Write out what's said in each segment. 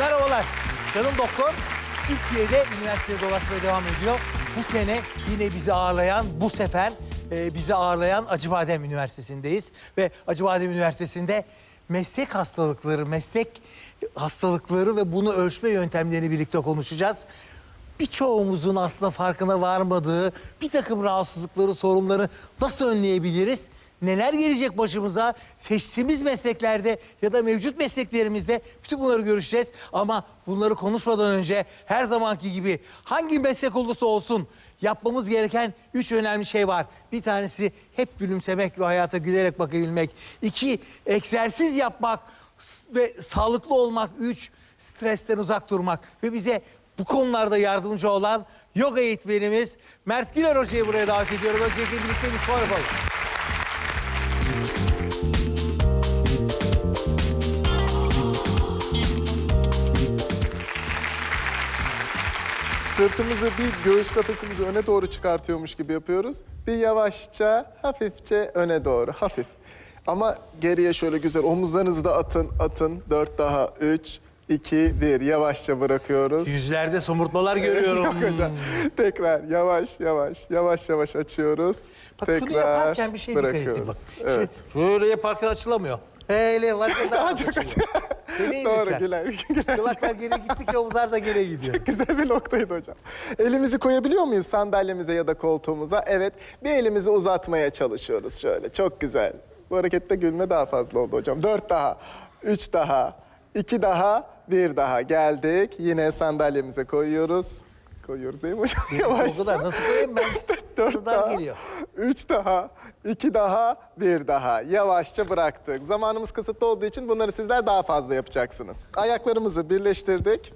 Merhabalar. Canım doktor Türkiye'de üniversitede dolaşmaya devam ediyor. Bu sene yine bizi ağırlayan, bu sefer e, bizi ağırlayan Acıbadem Üniversitesi'ndeyiz. Ve Acıbadem Üniversitesi'nde meslek hastalıkları, meslek hastalıkları ve bunu ölçme yöntemlerini birlikte konuşacağız. Birçoğumuzun aslında farkına varmadığı bir takım rahatsızlıkları, sorunları nasıl önleyebiliriz? Neler gelecek başımıza? Seçtiğimiz mesleklerde ya da mevcut mesleklerimizde bütün bunları görüşeceğiz. Ama bunları konuşmadan önce her zamanki gibi hangi meslek olursa olsun yapmamız gereken üç önemli şey var. Bir tanesi hep gülümsemek ve hayata gülerek bakabilmek. İki, egzersiz yapmak ve sağlıklı olmak. Üç, stresten uzak durmak. Ve bize bu konularda yardımcı olan yoga eğitmenimiz Mert Güler Hoca'yı buraya davet ediyorum. Öncelikle birlikte bir spor yapalım. Sırtımızı bir göğüs kafesimizi öne doğru çıkartıyormuş gibi yapıyoruz. Bir yavaşça, hafifçe öne doğru, hafif. Ama geriye şöyle güzel omuzlarınızı da atın, atın. Dört daha, üç, iki, bir. Yavaşça bırakıyoruz. Yüzlerde somurtmalar görüyorum. Yok hocam. Tekrar yavaş, yavaş, yavaş yavaş açıyoruz. Bak Tekrar şunu yaparken bir şey dikkat ettim bak. bırakıyoruz. Evet. Şimdi böyle yaparken açılamıyor. Hele varken daha çok açılıyor. Deneyin Doğru, lütfen. güler, güler. Kulaklar geri gittikçe omuzlar da geri gidiyor. Güzel bir noktaydı hocam. Elimizi koyabiliyor muyuz sandalyemize ya da koltuğumuza? Evet. Bir elimizi uzatmaya çalışıyoruz şöyle. Çok güzel. Bu harekette gülme daha fazla oldu hocam. Dört daha, üç daha, iki daha, bir daha. Geldik. Yine sandalyemize koyuyoruz. Koyuyoruz değil mi hocam? Yavaş. O kadar nasıl koyayım ben? Dört daha, geliyor. üç daha, iki daha, bir daha. Yavaşça bıraktık. Zamanımız kısıtlı olduğu için bunları sizler daha fazla yapacaksınız. Ayaklarımızı birleştirdik.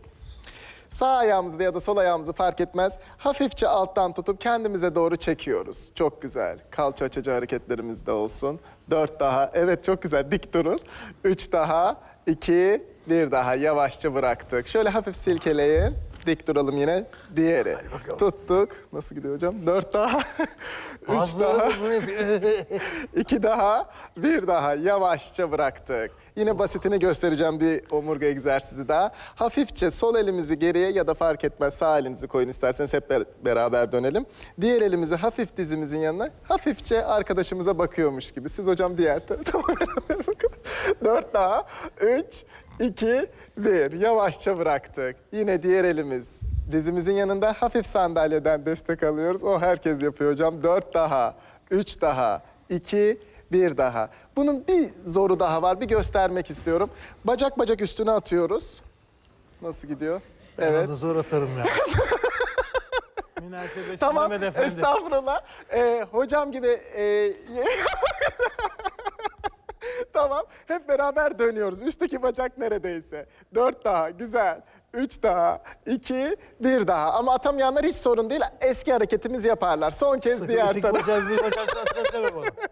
Sağ ayağımızı ya da sol ayağımızı fark etmez. Hafifçe alttan tutup kendimize doğru çekiyoruz. Çok güzel. Kalça açıcı hareketlerimiz de olsun. Dört daha. Evet çok güzel. Dik durun. Üç daha. iki, bir daha. Yavaşça bıraktık. Şöyle hafif silkeleyin. Dik duralım yine. Diğeri. Tuttuk. Nasıl gidiyor hocam? Dört daha. Üç daha. İki daha, bir daha yavaşça bıraktık. Yine basitini göstereceğim bir omurga egzersizi daha. Hafifçe sol elimizi geriye ya da fark etmez sağ elinizi koyun isterseniz hep be- beraber dönelim. Diğer elimizi hafif dizimizin yanına hafifçe arkadaşımıza bakıyormuş gibi. Siz hocam diğer tarafa beraber bakın. Dört daha, üç, iki, bir. Yavaşça bıraktık. Yine diğer elimiz dizimizin yanında hafif sandalyeden destek alıyoruz. O herkes yapıyor hocam. Dört daha, üç daha, iki, bir daha. Bunun bir zoru daha var. Bir göstermek istiyorum. Bacak bacak üstüne atıyoruz. Nasıl gidiyor? Evet. Onu zor atarım ya. Münasebesiz Tamam. Mehmet Efendi. Estağfurullah. Ee, hocam gibi... e, tamam. Hep beraber dönüyoruz. Üstteki bacak neredeyse. Dört daha. Güzel. Üç daha. iki, bir daha. Ama atamayanlar hiç sorun değil. Eski hareketimizi yaparlar. Son kez diğer tarafa. bacak bir bacak.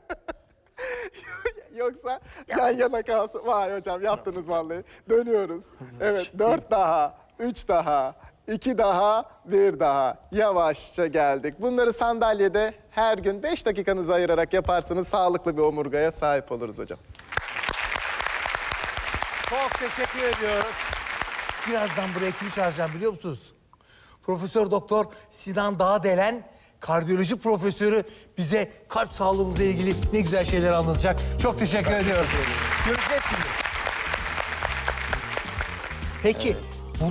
Yoksa yan yana kalsın. Vay hocam yaptınız vallahi. Dönüyoruz. Evet dört daha, üç daha, iki daha, bir daha. Yavaşça geldik. Bunları sandalyede her gün beş dakikanızı ayırarak yaparsanız sağlıklı bir omurgaya sahip oluruz hocam. Çok teşekkür ediyoruz. Birazdan buraya kimi çağıracağım biliyor musunuz? Profesör Doktor Sinan Dağdelen, kardiyoloji profesörü bize kalp sağlığımızla ilgili ne güzel şeyler anlatacak. Çok teşekkür ediyorum. Görüşeceğiz şimdi. Peki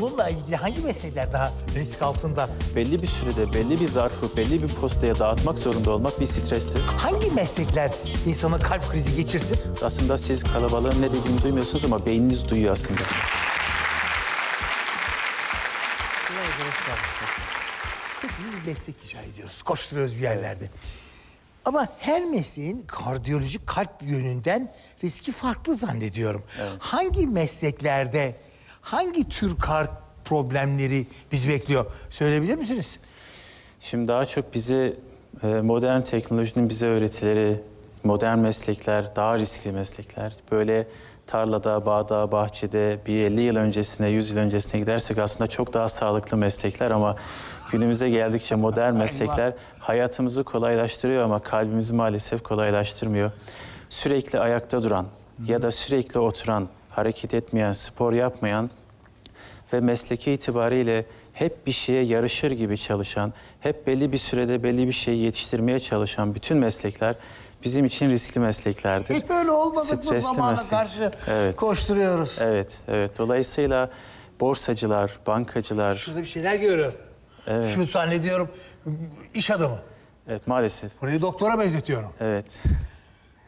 bununla ilgili hangi meslekler daha risk altında? belli bir sürede belli bir zarfı belli bir postaya dağıtmak zorunda olmak bir strestir. Hangi meslekler insana kalp krizi geçirtir? Aslında siz kalabalığın ne dediğini duymuyorsunuz ama beyniniz duyuyor aslında. Hepimiz meslek icra ediyoruz, koşturuyoruz bir yerlerde. Ama her mesleğin kardiyolojik kalp yönünden riski farklı zannediyorum. Hangi mesleklerde, hangi tür kalp problemleri bizi bekliyor? Söyleyebilir misiniz? Şimdi daha çok bizi e, modern teknolojinin bize öğretileri, modern meslekler, daha riskli meslekler, böyle tarlada, bağda, bahçede bir 50 yıl öncesine, 100 yıl öncesine gidersek aslında çok daha sağlıklı meslekler ama günümüze geldikçe modern meslekler hayatımızı kolaylaştırıyor ama kalbimizi maalesef kolaylaştırmıyor. Sürekli ayakta duran ya da sürekli oturan, hareket etmeyen, spor yapmayan ve mesleki itibariyle hep bir şeye yarışır gibi çalışan, hep belli bir sürede belli bir şeyi yetiştirmeye çalışan bütün meslekler bizim için riskli mesleklerdir. Olmadık mı Stresli zamana meslek. karşı Evet. koşturuyoruz. Evet, evet. Dolayısıyla borsacılar, bankacılar, Şurada bir şeyler görüyorum. Evet. Şu zannediyorum iş adamı. evet maalesef, Burayı doktora benzetiyorum. evet,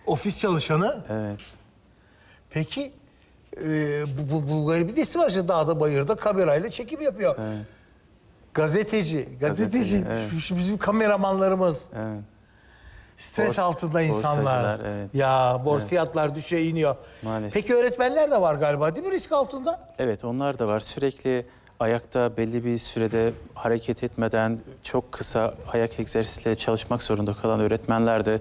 Ofis çalışanı. evet. Peki e, bu, bu, bu garibin nesi var işte dağda bayırda kamerayla çekim yapıyor. Gazeteci, gazeteci. Gazeteci, evet. Şu, şu bizim kameramanlarımız. evet. Stres Bors- altında insanlar. borsacılar, evet. Ya borsa fiyatlar düşüyor iniyor. Maalesef. Peki öğretmenler de var galiba değil mi risk altında? Evet onlar da var. Sürekli ayakta belli bir sürede hareket etmeden çok kısa ayak egzersizleri çalışmak zorunda kalan öğretmenler de,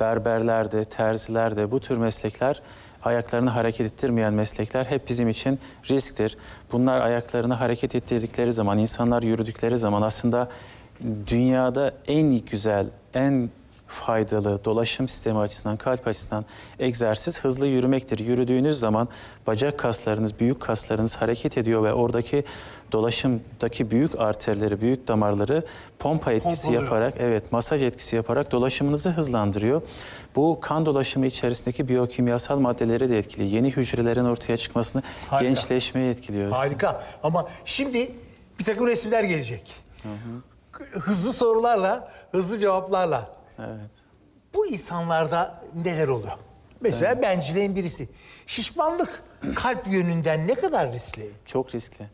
berberler de, terziler de bu tür meslekler ayaklarını hareket ettirmeyen meslekler hep bizim için risktir. Bunlar ayaklarını hareket ettirdikleri zaman, insanlar yürüdükleri zaman aslında dünyada en güzel, en faydalı dolaşım sistemi açısından, kalp açısından egzersiz hızlı yürümektir. Yürüdüğünüz zaman bacak kaslarınız, büyük kaslarınız hareket ediyor ve oradaki dolaşımdaki büyük arterleri, büyük damarları pompa etkisi Pompalıyor. yaparak, evet masaj etkisi yaparak dolaşımınızı hızlandırıyor. Bu kan dolaşımı içerisindeki biyokimyasal maddeleri de etkiliyor. Yeni hücrelerin ortaya çıkmasını, Harika. gençleşmeyi etkiliyor. Harika. Ama şimdi bir takım resimler gelecek. Hızlı sorularla, hızlı cevaplarla. Evet. Bu insanlarda neler oluyor? Mesela bencilleğin birisi. Şişmanlık kalp yönünden ne kadar riskli? Çok riskli.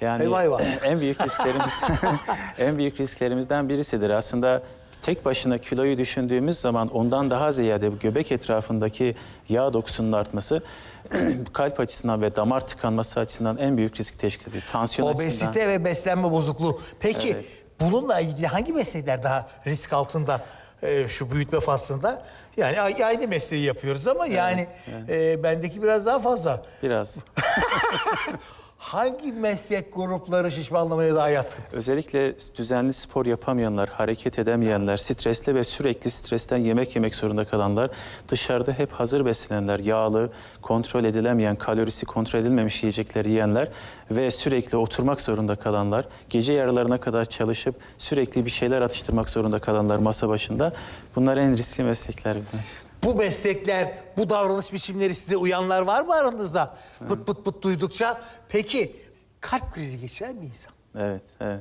Yani Eyvah eyvah. en büyük risklerimizden en büyük risklerimizden birisidir. Aslında tek başına kiloyu düşündüğümüz zaman ondan daha ziyade göbek etrafındaki yağ dokusunun artması kalp açısından ve damar tıkanması açısından en büyük risk teşkil ediyor. Tansiyon açısından. Obezite ve beslenme bozukluğu. Peki Evet. bununla ilgili hangi meslekler daha risk altında e, şu büyütme faslında? Yani a- aynı mesleği yapıyoruz ama yani e, bendeki biraz daha fazla. Biraz. Hangi meslek grupları şişmanlamaya daha yatkın? Özellikle düzenli spor yapamayanlar, hareket edemeyenler, stresli ve sürekli stresten yemek yemek zorunda kalanlar, dışarıda hep hazır beslenenler, yağlı, kontrol edilemeyen, kalorisi kontrol edilmemiş yiyecekleri yiyenler ve sürekli oturmak zorunda kalanlar, gece yarılarına kadar çalışıp sürekli bir şeyler atıştırmak zorunda kalanlar masa başında. Bunlar en riskli meslekler bizim. Bu meslekler, bu davranış biçimleri size uyanlar var mı aranızda? Pıt pıt pıt duydukça. Peki kalp krizi geçiren bir insan. Evet, evet.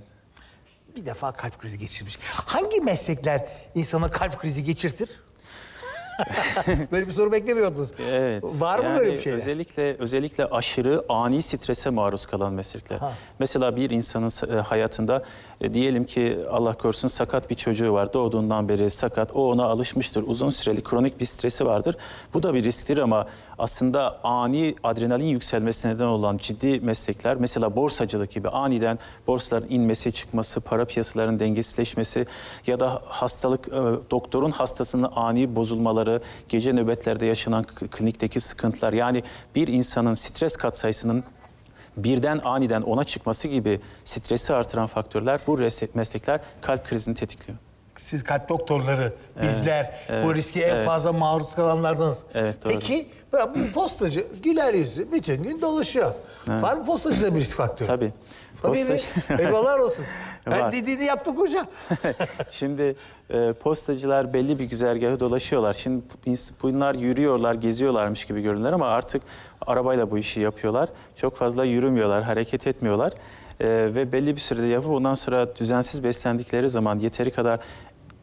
Bir defa kalp krizi geçirmiş. Hangi meslekler insana kalp krizi geçirtir? böyle bir soru beklemiyordunuz. Evet. Var mı Yani böyle bir şeyler? Özellikle özellikle aşırı ani strese maruz kalan meslekler. Ha. Mesela bir insanın sa- e, hayatında e, diyelim ki Allah korusun sakat bir çocuğu var. Doğduğundan beri sakat. O ona alışmıştır. Uzun süreli kronik bir stresi vardır. Bu da bir risktir ama aslında ani adrenalin yükselmesine neden olan ciddi meslekler mesela borsacılık gibi aniden borsaların inmesi, çıkması, para piyasalarının dengesizleşmesi ya da hastalık e, doktorun hastasının ani bozulmaları, gece nöbetlerde yaşanan klinikteki sıkıntılar yani bir insanın stres katsayısının birden aniden ona çıkması gibi stresi artıran faktörler bu meslekler kalp krizini tetikliyor. Siz kalp doktorları, bizler bu evet, riske en evet. fazla maruz kalanlardınız. Evet, doğru. Peki bu postacı güler yüzlü bütün gün dolaşıyor. Var mı postacıda bir risk faktörü? Tabii. Tabii? Postacı- Eyvallah olsun. Her dediğini yaptık hoca. Şimdi e, postacılar belli bir güzergahı dolaşıyorlar. Şimdi bunlar yürüyorlar, geziyorlarmış gibi görünürler ama artık arabayla bu işi yapıyorlar. Çok fazla yürümüyorlar, hareket etmiyorlar. E, ve belli bir sürede yapıp ondan sonra düzensiz beslendikleri zaman yeteri kadar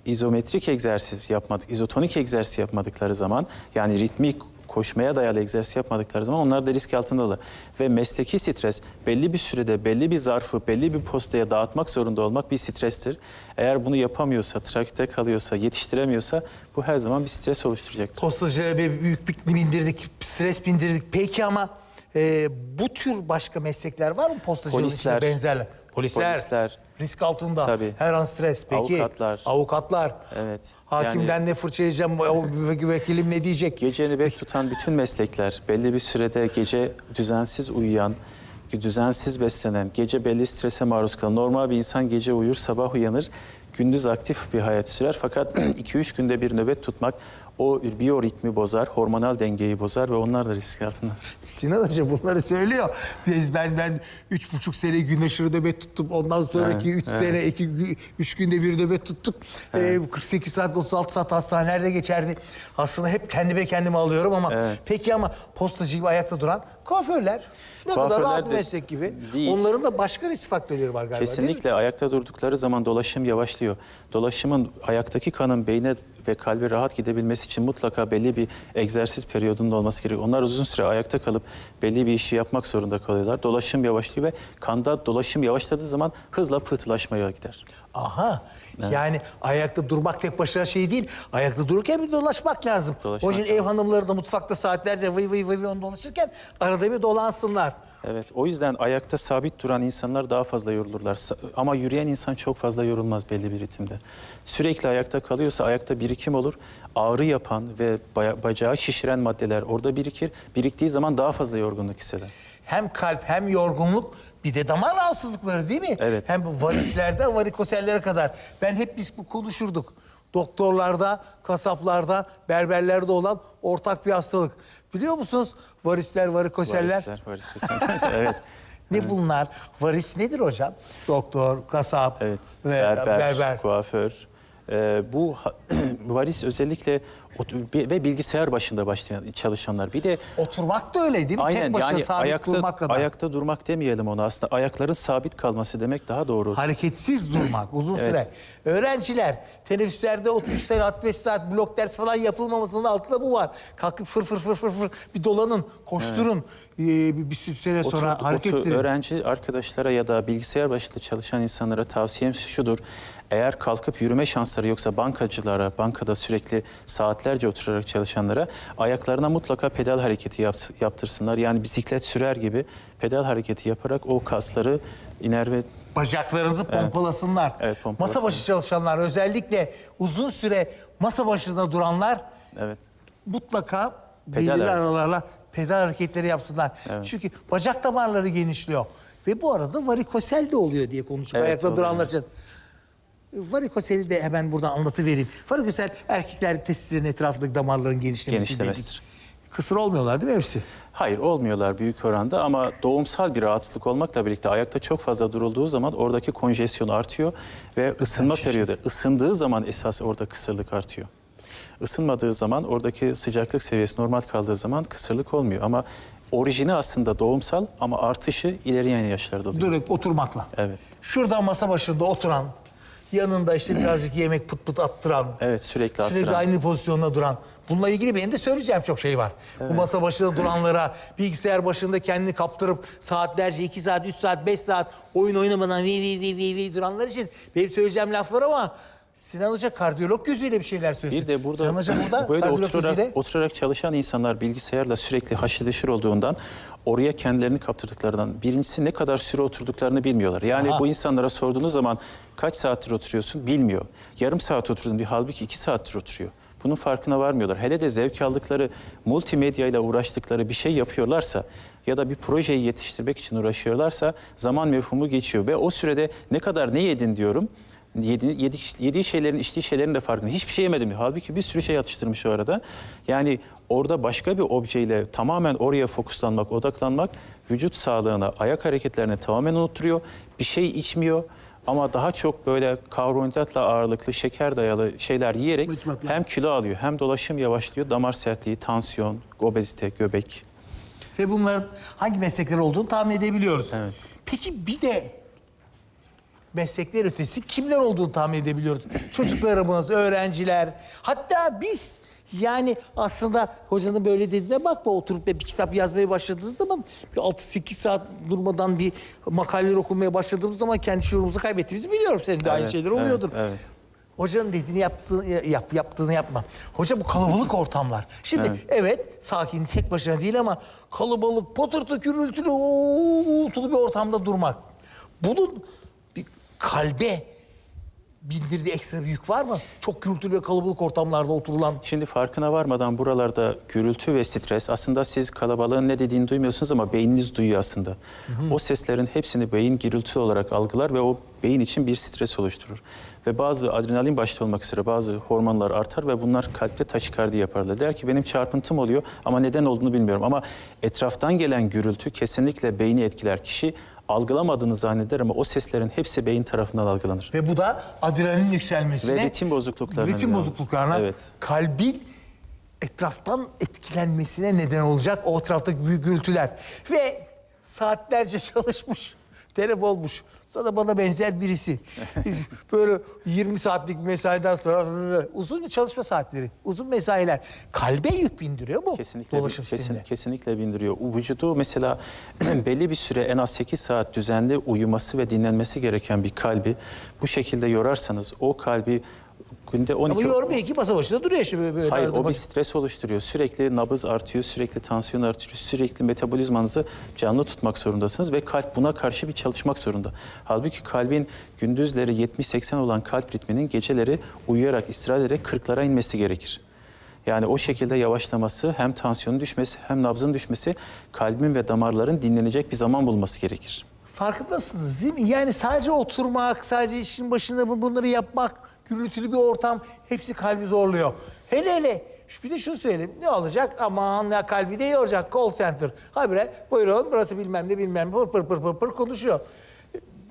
izometrik egzersiz yapmadık, izotonik egzersiz yapmadıkları zaman yani ritmik koşmaya dayalı egzersiz yapmadıkları zaman onlar da risk altındalar. Ve mesleki stres belli bir sürede belli bir zarfı belli bir postaya dağıtmak zorunda olmak bir strestir. Eğer bunu yapamıyorsa, trafikte kalıyorsa, yetiştiremiyorsa bu her zaman bir stres oluşturacaktır. Postacılara bir büyük bir bindirdik, stres bindirdik. Peki ama Ee, bu tür başka meslekler var mı postacılığın Polisler. içinde benzerler? Polisler. Polisler. Risk altında. Tabii. Her an stres. Peki. Avukatlar. Avukatlar. Evet. Hakimden ne fırça yiyeceğim, vekilim ne diyecek? Gece nöbet tutan bütün meslekler, belli bir sürede gece düzensiz uyuyan, düzensiz beslenen, gece belli strese maruz kalan, normal bir insan gece uyur, sabah uyanır, gündüz aktif bir hayat sürer. Fakat 2-3 günde bir nöbet tutmak o biyoritmi bozar, hormonal dengeyi bozar ve onlar da risk altındadır. Sinan Hoca bunları söylüyor. Biz ben ben üç buçuk sene gün aşırı nöbet tuttum. Ondan sonraki üç sene iki üç günde bir nöbet tuttuk. Ee, 48 saat 36 saat hastanelerde geçerdi. Aslında hep kendime kendime alıyorum ama Evet. peki ama postacı gibi ayakta duran kuaförler ne kadar Kuaförler rahat bir de meslek gibi. değil. Onların da başka risk faktörleri var galiba? Kesinlikle ayakta durdukları zaman dolaşım yavaşlıyor. Dolaşımın ayaktaki kanın beyne ve kalbe rahat gidebilmesi için mutlaka belli bir egzersiz periyodunun olması gerekiyor. Onlar uzun süre ayakta kalıp belli bir işi yapmak zorunda kalıyorlar. Dolaşım yavaşlıyor ve kanda dolaşım yavaşladığı zaman hızla pıhtılaşmaya gider. Aha. Yani ayakta durmak tek başına şey değil. Ayakta dururken bir dolaşmak lazım. Dolaşmak o yüzden ev hanımları da mutfakta saatlerce vıy vıy vıy vıy onu dolaşırken arada bir dolansınlar. Evet, o yüzden ayakta sabit duran insanlar daha fazla yorulurlar. Ama yürüyen insan çok fazla yorulmaz belli bir ritimde. Sürekli ayakta kalıyorsa ayakta birikim olur. Ağrı yapan ve bacağı şişiren maddeler orada birikir. Biriktiği zaman daha fazla yorgunluk hisseder. Hem kalp hem yorgunluk bir de damar rahatsızlıkları değil mi? Evet. Hem bu varislerden varikosellere kadar. Ben hep biz bu konuşurduk. Doktorlarda, kasaplarda, berberlerde olan ortak bir hastalık. Biliyor musunuz? Varisler, varikoseller. Varisler, varikoseller. evet. Ne bunlar? Varis nedir hocam? Doktor, kasap Evet. ve berber, berber. kuaför. Ee, bu varis özellikle ve bilgisayar başında başlayan çalışanlar. Bir de Oturmak da öyle değil mi? Aynen Tek başına yani sabit ayakta durmak kadar. ayakta durmak demeyelim ona aslında ayakların sabit kalması demek daha doğru. Hareketsiz durmak uzun Evet. süre. Öğrenciler teneffüslerde 33 saat 65 saat blok ders falan yapılmamasının altında bu var. Kalkıp fır fır fır fır fır bir dolanın, koşturun. Ee, bir, bir süre sonra Otur- hareket otur- ettirin. öğrenci arkadaşlara ya da bilgisayar başında çalışan insanlara tavsiyem şudur. Eğer kalkıp yürüme şansları yoksa bankacılara, bankada sürekli saatlerce oturarak çalışanlara ayaklarına mutlaka pedal hareketi yaps- yaptırsınlar. Yani bisiklet sürer gibi pedal hareketi yaparak o kasları iner ve Bacaklarınızı pompalasınlar. Evet, pompalasınlar. Masa başı çalışanlar özellikle uzun süre masa başında duranlar evet. mutlaka Pedal belirli aralarla pedal hareketleri yapsınlar. Çünkü bacak damarları genişliyor. Ve bu arada varikosel de oluyor diye konuştuk Evet, ayakta duranlar için. Varikoseli de hemen buradan anlatıvereyim. Varikosel erkekler testislerin etrafındaki damarların genişlemesi Genişlemesidir. Kısır olmuyorlar değil mi hepsi? Hayır olmuyorlar büyük oranda ama doğumsal bir rahatsızlık olmakla birlikte ayakta çok fazla durulduğu zaman oradaki konjesyon artıyor ve ısınma periyodu ısındığı zaman esas orada kısırlık artıyor. Isınmadığı zaman oradaki sıcaklık seviyesi normal kaldığı zaman kısırlık olmuyor ama orijini aslında doğumsal ama artışı ilerleyen yaşlarda oluyor. Direkt oturmakla. Evet. Şurada masa başında oturan, yanında işte birazcık yemek pıt pıt attıran. Evet sürekli Sürekli arttıran. aynı pozisyonda duran. Bununla ilgili benim de söyleyeceğim çok şey var. Bu masa başında duranlara, bilgisayar başında kendini kaptırıp saatlerce, iki saat, üç saat, beş saat oyun oynamadan vi vi vi vi vi duranlar için benim söyleyeceğim laf var ama Sinan Hoca kardiyolog gözüyle bir şeyler söylüyor. Bir de burada Sinan Hoca burada böyle kardiyolog oturarak, gözüyle. oturarak çalışan insanlar bilgisayarla sürekli haşır neşir olduğundan oraya kendilerini kaptırdıklarından birincisi ne kadar süre oturduklarını bilmiyorlar. Yani Aha. bu insanlara sorduğunuz zaman kaç saattir oturuyorsun bilmiyor. Yarım saat oturdum diyor halbuki iki saattir oturuyor. Bunun farkına varmıyorlar. Hele de zevk aldıkları, multimedya ile uğraştıkları bir şey yapıyorlarsa ya da bir projeyi yetiştirmek için uğraşıyorlarsa zaman mefhumu geçiyor. Ve o sürede ne kadar ne yedin diyorum. Yedi, yedi, yediği şeylerin, içtiği şeylerin de farkında. Hiçbir şey yemedim diyor. Halbuki bir sürü şey atıştırmış o arada. Yani orada başka bir objeyle tamamen oraya fokuslanmak, odaklanmak vücut sağlığına, ayak hareketlerine tamamen unutturuyor. Bir şey içmiyor ama daha çok böyle karbonhidratla ağırlıklı, şeker dayalı şeyler yiyerek İçmek hem kilo alıyor, hem dolaşım yavaşlıyor, damar sertliği, tansiyon, obezite, göbek. Ve bunların hangi meslekler olduğunu tahmin edebiliyoruz. Evet. Peki bir de meslekler ötesi kimler olduğunu tahmin edebiliyoruz. Çocuklarımız, öğrenciler, hatta biz yani aslında hocanın böyle dediğine bakma oturup bir kitap yazmaya başladığınız zaman bir 6-8 saat durmadan bir makaleler okumaya başladığımız zaman kendi şuurumuzu kaybettiğimizi biliyorum. Senin de aynı Evet, şeyler evet, oluyordur. evet. Hocanın dediğini yaptığını, yap, yaptığını yapma. Hoca bu kalabalık ortamlar. Şimdi evet. Evet. sakin tek başına değil ama kalabalık, patırtı, gürültülü, uğultulu bir ortamda durmak. Bunun kalbe bindirdiği ekstra bir yük var mı? Çok gürültülü ve kalabalık ortamlarda oturulan Şimdi farkına varmadan buralarda gürültü ve stres aslında siz kalabalığın ne dediğini duymuyorsunuz ama beyniniz duyuyor aslında. O seslerin hepsini beyin gürültü olarak algılar ve o beyin için bir stres oluşturur. Ve bazı adrenalin başta olmak üzere bazı hormonlar artar ve bunlar kalpte taşikardi yaparlar. Der ki benim çarpıntım oluyor ama neden olduğunu bilmiyorum. Ama etraftan gelen gürültü kesinlikle beyni etkiler. Kişi algılamadığını zanneder ama o seslerin hepsi beyin tarafından algılanır. ve bu da adrenalin yükselmesine Ve ritim bozukluklarına ritim bozukluklarına Evet. kalbin etraftan etkilenmesine neden olacak o etraftaki büyük gürültüler ve saatlerce çalışmış telef olmuş. Sonra bana benzer birisi. Böyle 20 saatlik mesaiden sonra uzun çalışma saatleri, uzun mesailer kalbe yük bindiriyor mu? Kesinlikle, Dolaşım kesin, sistemine? kesinlikle bindiriyor. Vücudu mesela belli bir süre en az 8 saat düzenli uyuması ve dinlenmesi gereken bir kalbi bu şekilde yorarsanız o kalbi günde 12... Ama yormuyor ki masa başında duruyor şimdi böyle. Hayır o bir stres oluşturuyor. Sürekli nabız artıyor, sürekli tansiyon artıyor, sürekli metabolizmanızı canlı tutmak zorundasınız ve kalp buna karşı bir çalışmak zorunda. Halbuki kalbin gündüzleri 70-80 olan kalp ritminin geceleri uyuyarak, istirahat ederek 40'lara inmesi gerekir. Yani o şekilde yavaşlaması hem tansiyonun düşmesi hem nabzın düşmesi kalbin ve damarların dinlenecek bir zaman bulması gerekir. Farkındasınız değil mi? Yani sadece oturmak, sadece işin başında bu- bunları yapmak, gürültülü bir ortam hepsi kalbi zorluyor. Hele hele bir de şunu söyleyeyim. Ne olacak? Aman ya kalbi de yoracak. Call center. Habire buyurun burası bilmem ne bilmem ne pır pır pır pır, pır konuşuyor.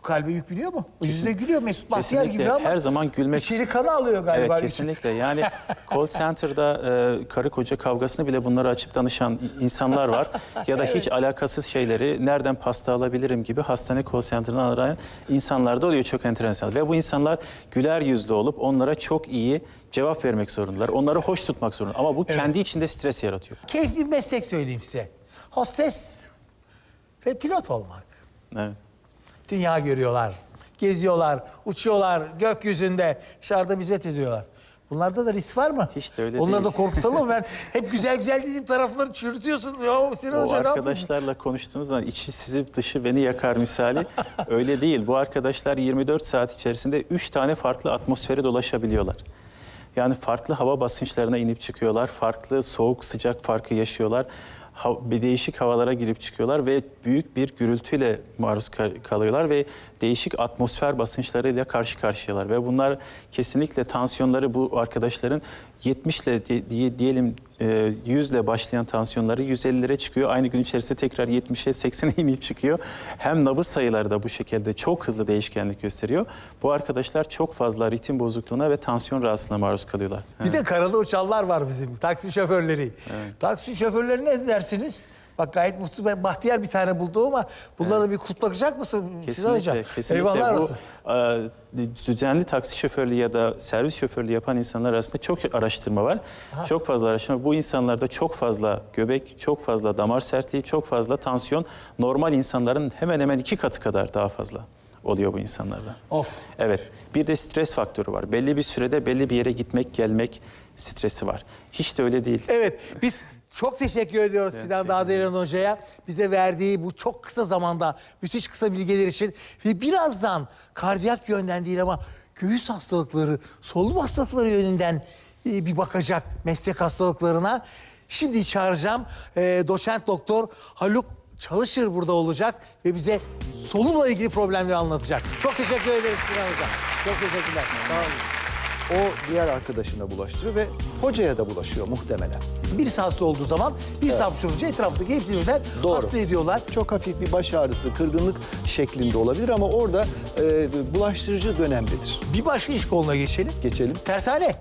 Kalbe yük biliyor mu? Yüzüne gülüyor Mesut Bahtiyar gibi ama Her zaman gülmek- içeri kanı alıyor galiba. Evet kesinlikle. Yani call center'da e, karı koca kavgasını bile bunları açıp danışan insanlar var. ya da hiç alakasız şeyleri nereden pasta alabilirim gibi hastane call center'ını arayan insanlar da oluyor çok enteresan. Ve bu insanlar güler yüzlü olup onlara çok iyi cevap vermek zorundalar. Onları hoş tutmak zorunda. Ama bu kendi içinde stres yaratıyor. Keyifli bir meslek söyleyeyim size. Hostes ve pilot olmak. Evet. Dünya görüyorlar, geziyorlar, uçuyorlar, gökyüzünde, dışarıda hizmet ediyorlar. Bunlarda da risk var mı? Hiç de öyle Onları da değil. korkutalım mı? Ben hep güzel güzel dediğim tarafları çürütüyorsun. Ya Sinan O Hoca ne arkadaşlarla konuştuğunuz zaman içi sizi dışı beni yakar misali. Öyle değil. Bu arkadaşlar 24 saat içerisinde 3 tane farklı atmosfere dolaşabiliyorlar. Yani farklı hava basınçlarına inip çıkıyorlar. Farklı soğuk sıcak farkı yaşıyorlar. Bir değişik havalara girip çıkıyorlar ve büyük bir gürültüyle maruz ka- kalıyorlar ve değişik atmosfer basınçlarıyla karşı karşıyalar. Ve bunlar kesinlikle tansiyonları bu arkadaşların 70 ile di- di- diyelim e, 100 ile başlayan tansiyonları 150'lere çıkıyor. Aynı gün içerisinde tekrar 70'e 80'e inip çıkıyor. Hem nabız sayıları da bu şekilde çok hızlı değişkenlik gösteriyor. Bu arkadaşlar çok fazla ritim bozukluğuna ve tansiyon rahatsızlığına maruz kalıyorlar. Bir de karada uçanlar var bizim, taksi şoförleri. Taksi şoförleri ne dersiniz? Bak gayet mutlu, ben Bahtiyar bir tane buldu ama bunları bir kutlayacak mısın Sinan Hocam? Kesinlikle, kesinlikle. Eyvallah bu e, düzenli taksi şoförlüğü ya da servis şoförlüğü yapan insanlar arasında çok araştırma var. Çok fazla araştırma. Bu insanlarda çok fazla göbek, çok fazla damar sertliği, çok fazla tansiyon normal insanların hemen hemen iki katı kadar daha fazla oluyor bu insanlarda. Of. Evet. Bir de stres faktörü var. Belli bir sürede belli bir yere gitmek, gelmek stresi var. Hiç de öyle değil. Evet, biz çok teşekkür ediyoruz Sinan Dağdelen Hoca'ya. Bize verdiği bu çok kısa zamanda müthiş kısa bilgiler için. Ve birazdan kardiyak yönden değil ama göğüs hastalıkları, solunum hastalıkları yönünden e, bir bakacak meslek hastalıklarına. Şimdi çağıracağım e, doçent doktor Haluk Çalışır burada olacak ve bize solunumla ilgili problemleri anlatacak. Çok teşekkür ederiz Sinan Hocam. Çok teşekkürler. Sağ olun. O diğer arkadaşına bulaştırıyor ve hocaya da bulaşıyor muhtemelen. Birisi hasta olduğu zaman bir evet. hapşurunca etraftaki hepsini birden Doğru. hasta ediyorlar. Çok hafif bir baş ağrısı, kırgınlık şeklinde olabilir ama orada e, bulaştırıcı dönemdedir. Bir başka iş koluna geçelim. Geçelim. Tersane.